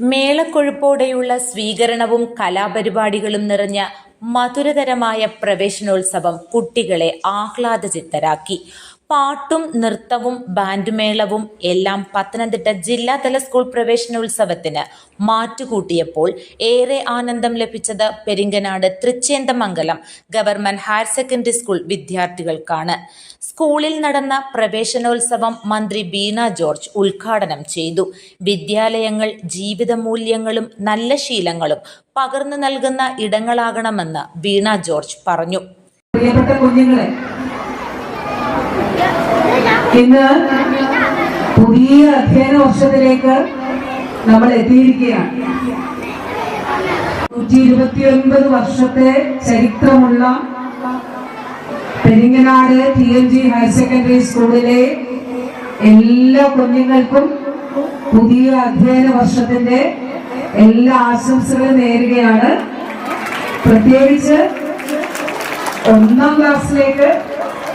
മേളക്കൊഴുപ്പോടെയുള്ള സ്വീകരണവും കലാപരിപാടികളും നിറഞ്ഞ മധുരതരമായ പ്രവേശനോത്സവം കുട്ടികളെ ആഹ്ലാദചിത്തരാക്കി. പാട്ടും നൃത്തവും ബാൻഡുമേളവും എല്ലാം പത്തനംതിട്ട ജില്ലാതല സ്കൂൾ പ്രവേശനോത്സവത്തിന് മാറ്റുകൂട്ടിയപ്പോൾ ഏറെ ആനന്ദം ലഭിച്ചത് Peringanad Thrichendamangalam government higher secondary school വിദ്യാർത്ഥികൾക്കാണ്. സ്കൂളിൽ നടന്ന പ്രവേശനോത്സവം മന്ത്രി ബീന ജോർജ് ഉദ്ഘാടനം ചെയ്തു. വിദ്യാലയങ്ങൾ ജീവിത മൂല്യങ്ങളും നല്ല ശീലങ്ങളും പകർന്നു നൽകുന്ന ഇടങ്ങളാകണമെന്ന് ബീന ജോർജ് പറഞ്ഞു. ഇന്ന് പുതിയ അധ്യയന വർഷത്തിലേക്ക് നമ്മൾ എത്തിയിരിക്കുകയാണ്. നൂറ്റി ഇരുപത്തിയൊൻപത് വർഷത്തെ ചരിത്രമുള്ള Peringanad T M G higher secondary സ്കൂളിലെ എല്ലാ കുഞ്ഞുങ്ങൾക്കും പുതിയ അധ്യയന വർഷത്തിന്റെ എല്ലാ ആശംസകളും നേരുകയാണ്. പ്രത്യേകിച്ച് ഒന്നാം ക്ലാസ്സിലേക്ക്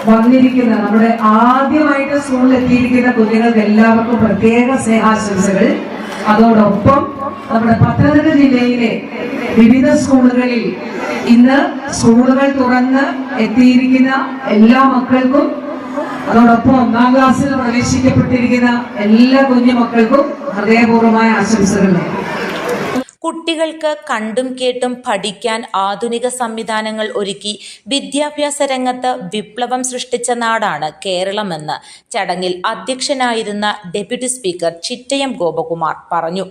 വന്നിരിക്കുന്ന നമ്മുടെ ആദ്യമായിട്ട് സ്കൂളിൽ എത്തിയിരിക്കുന്ന കുഞ്ഞുങ്ങൾക്ക് എല്ലാവർക്കും പ്രത്യേക സ്നേഹാശംസകൾ. അതോടൊപ്പം നമ്മുടെ പത്തനംതിട്ട ജില്ലയിലെ വിവിധ സ്കൂളുകളിൽ ഇന്ന് സ്കൂളുകൾ തുറന്ന് എത്തിയിരിക്കുന്ന എല്ലാ മക്കൾക്കും അതോടൊപ്പം ഒന്നാം ക്ലാസ്സിൽ പ്രവേശിക്കപ്പെട്ടിരിക്കുന്ന എല്ലാ കുഞ്ഞു മക്കൾക്കും ഹൃദയപൂർവമായ ആശംസകൾ കുട്ടികൾക്ക് കണ്ടും കേട്ടും പഠിക്കാൻ ആധുനിക സംവിധാനങ്ങൾ ഒരുക്കി വിദ്യാഭ്യാസ രംഗത്ത് വിപ്ലവം സൃഷ്ടിച്ച നാടാണ് കേരളമെന്ന് ചടങ്ങിൽ അധ്യക്ഷനായിരുന്ന ഡെപ്യൂട്ടി സ്പീക്കർ ചിറ്റയം ഗോപകുമാർ പറഞ്ഞു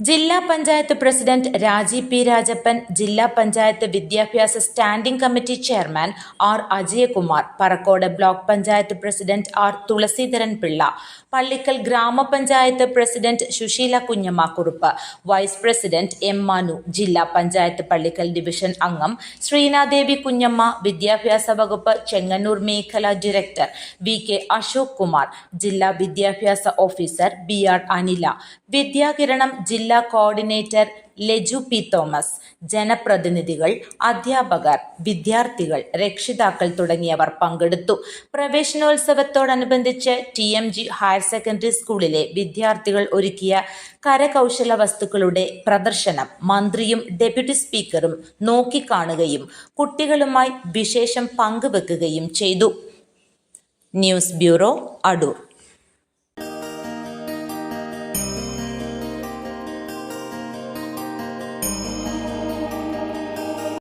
ജില്ലാ പഞ്ചായത്ത് പ്രസിഡന്റ് രാജീവ് പി രാജപ്പൻ ജില്ലാ പഞ്ചായത്ത് വിദ്യാഭ്യാസ standing committee chairman R Ajayakumar Parakode block panchayat president R Thulaseedharan Pillai Pallikkal ഗ്രാമപഞ്ചായത്ത് president Susheela Kunjamma Kurup vice president M Manu ജില്ലാ പഞ്ചായത്ത് പള്ളിക്കൽ ഡിവിഷൻ അംഗം ശ്രീനാദേവി കുഞ്ഞമ്മ വിദ്യാഭ്യാസ വകുപ്പ് ചെങ്ങന്നൂർ മേഖല director V K Ashok Kumar ജില്ലാ വിദ്യാഭ്യാസ officer B R Anila Vidyakiranam ജില്ലാ coordinator Leju P Thomas ജനപ്രതിനിധികൾ അധ്യാപകർ വിദ്യാർത്ഥികൾ രക്ഷിതാക്കൾ തുടങ്ങിയവർ പങ്കെടുത്തു. പ്രവേശനോത്സവത്തോടനുബന്ധിച്ച് T M G higher secondary സ്കൂളിലെ വിദ്യാർത്ഥികൾ ഒരുക്കിയ കരകൗശല വസ്തുക്കളുടെ പ്രദർശനം മന്ത്രിയും ഡെപ്യൂട്ടി സ്പീക്കറും നോക്കിക്കാണുകയും കുട്ടികളുമായി വിശേഷം പങ്കുവെക്കുകയും ചെയ്തു. News bureau Adoor.